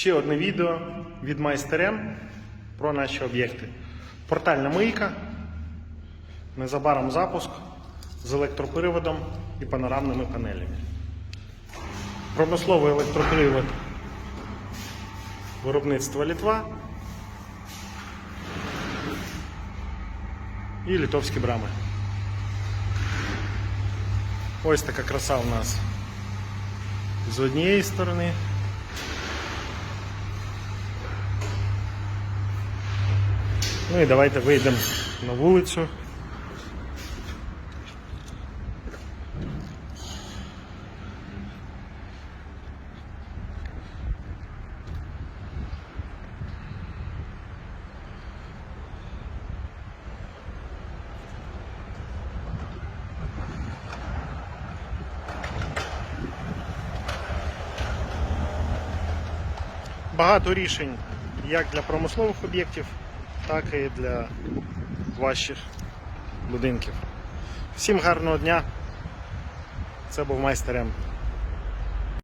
Ще одне відео від майстерем про наші об'єкти. Портальна мийка, незабаром запуск з електроприводом і панорамними панелями. Промисловий електропривод виробництва Літва і літовські брами. Ось така краса у нас з однієї сторони. Ну і давайте вийдемо на вулицю. Багато рішень як для промислових об'єктів, так і для ваших будинків. Всім гарного дня. Це був майстер М.